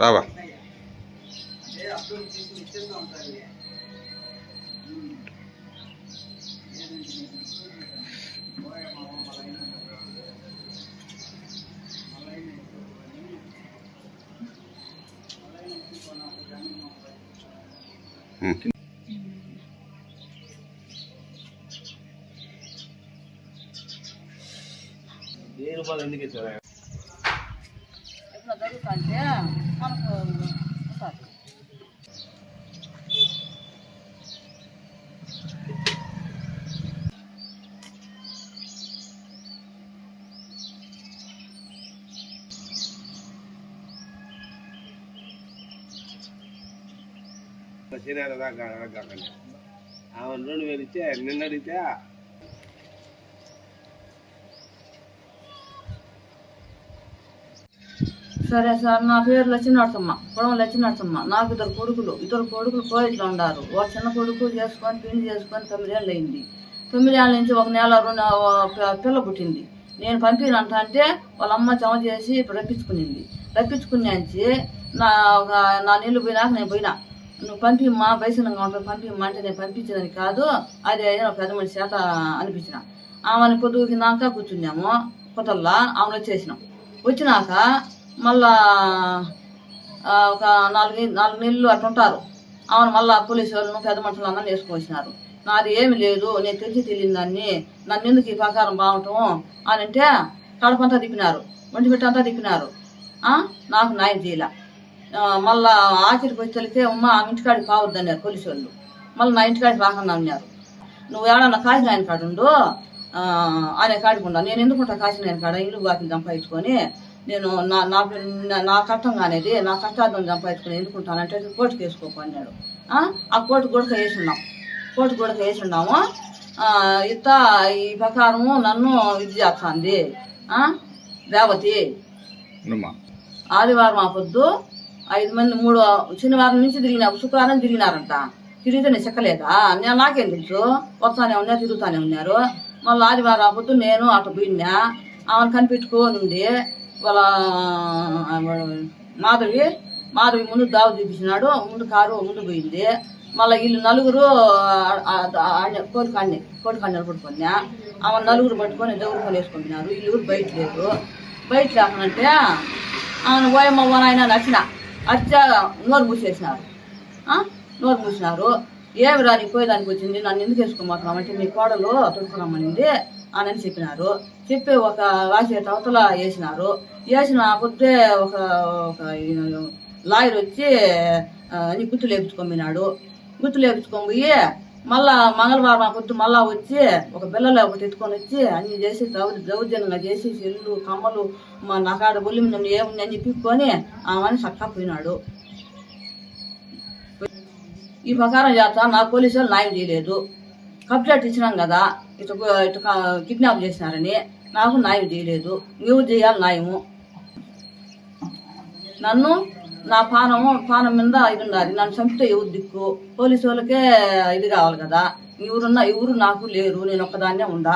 రావా ఉమ్. వెయ్యి రూపాయలు ఎందుకు ఇచ్చారా ఎట్లా జరుగుతుంటే మనకు వస్తుంది శనివారం దాకా అడగకండి ఆమె రెండు వేలు ఇచ్చే సరే సార్ నా పేరు లచ్చినరసమ్మ పొడవ లచ్చినరసమ్మ నాకు ఇద్దరు కొడుకులు ఇద్దరు కొడుకులు కోయిట్లో ఉన్నారు ఒక చిన్న కొడుకు చేసుకొని పెళ్ళి చేసుకొని తొమ్మిదేళ్ళు అయింది తొమ్మిదేళ్ళ నుంచి ఒక నెల రెండు పిల్ల పుట్టింది. నేను పంపినంట అంటే వాళ్ళ అమ్మ జమ చేసి ఇప్పుడు రప్పించుకునింది. రప్పించుకునేంచి నా ఒక నా నీళ్ళు పోయినాక నేను పోయినా. నువ్వు పంపిమ్మా బయసనంగా ఉంటుంది పంపిమ్మా అంటే నేను పంపించేదని కాదు. అది ఏదో పెద్ద మనిషి చేత అనిపించిన. ఆమెను పొద్దుకిందాక కూర్చున్నాము. కొత్తల్లా ఆమెను వచ్చేసినాం. వచ్చినాక మళ్ళా ఒక నాలుగు నాలుగు నెలలు అట్టుంటారు. ఉంటారు అవును మళ్ళా పోలీసు వాళ్ళను పెద్ద మనుషులు అందరిని వేసుకొచ్చినారు. నాది ఏమి లేదు నేను తెలిసి తెలియని దాన్ని. నన్ను ఎందుకు ఈ ప్రకారం బాగుంటాం అని అంటే కడపంతా తిప్పినారు. ఒంటి అంతా తిప్పినారు. నాకు న్యాయం చేయలే. మళ్ళా ఆఖరికి వచ్చేసరికి అమ్మ ఆమె ఇంటికాడికి కావద్దన్నారు పోలీసు వాళ్ళు. మళ్ళీ నా ఇంటికాడికి రాకుండా ఉన్నారు నువ్వు ఏడన్నా కాసిన ఆయన కాడుండు ఆయన కాడికి ఉండా. నేను ఎందుకు ఉంటా కాసిన ఆయన కాడ? ఇల్లు బాకీలు సంపాదించుకొని నేను నా నా నా- నా కష్టం అనేది నా కష్టార్థం సంపాదించుకొని ఎందుకుంటానంటే కోర్టుకు వేసుకోకు అన్నాడు. ఆ? కోర్టు కూడా వేసున్నాం. కోర్టు కూడా వేసున్నాము. ఇత ఈ ప్రకారము నన్ను ఇది చేస్తుంది? రేవతి. ఆదివారం ఆ పొద్దు ఐదు మంది మూడు శనివారం నుంచి తిరిగినా శుక్రవారం తిరిగినారంట. తిరిగితే నేను చెక్కలేదా? నేను నాకేం తెలుసు? వస్తానే ఉన్నా తిరుగుతానే ఉన్నారు. మళ్ళీ ఆదివారం ఆ పొద్దు నేను అటు పోయినా. ఆమెను కనిపెట్టుకొని ఉండి వాళ్ళ మాధవి మాధవి ముందు దావ చూపించినాడు ముందు కారు ముందు పోయింది. మళ్ళీ వీళ్ళు నలుగురు కోడి కాన్ని కోడి పట్టుకున్నా ఆమె నలుగురు పట్టుకొని దౌరుకొని వేసుకుంటున్నారు. వీళ్ళు బయట లేదు బయట లేకనంటే ఆమెను పోయమ్మ ఓ నాయన నచ్చిన అచ్చా నోరు మూసేసినారు. నోరు మూసినారు. ఏమి రాని పోయేదానికి వచ్చింది? నన్ను ఎందుకు వేసుకోమాతున్నాం అంటే మీ కోడలు తొడుకురమ్మనింది అని చెప్పినారు. చెప్పి ఒక రాసేట అవతల వేసినారు. వేసిన పొద్దే ఒక ఒక లాయర్ వచ్చి అని అన్ని గుర్తులు వేపించుకొమ్మినాడు గుర్తులు వేపించుకొని పోయి మళ్ళా మంగళవారం ఆ పొద్దు మళ్ళా వచ్చి ఒక పిల్లలు ఒకటి ఎత్తుకొని వచ్చి అన్ని చేసి దౌర్ దౌర్జన్యంగా చేసి చెల్లు కమ్మలు మా నాకాడ బొల్లి మీద ఏముంది అని చెప్పికొని ఆమెని చక్కా పోయినాడు. ఈ ప్రకారం చేస్తా నా పోలీసులు న్యాయం చేయలేదు. కంప్లైంట్ ఇచ్చినాం కదా. ఇటు ఇటు కిడ్నాప్ చేసినారని. నాకు న్యాయం చేయలేదు. నువ్వు చేయాలి న్యాయము. నన్ను నా పానము పానం మీద ఇది ఉండాలి. నన్ను చంపితే ఎవరు దిక్కు? పోలీసు వాళ్ళకే ఇది కావాలి కదా. ఎవరున్నా ఎవరు నాకు లేరు. నేను ఒక్కదాన్నే ఉండా.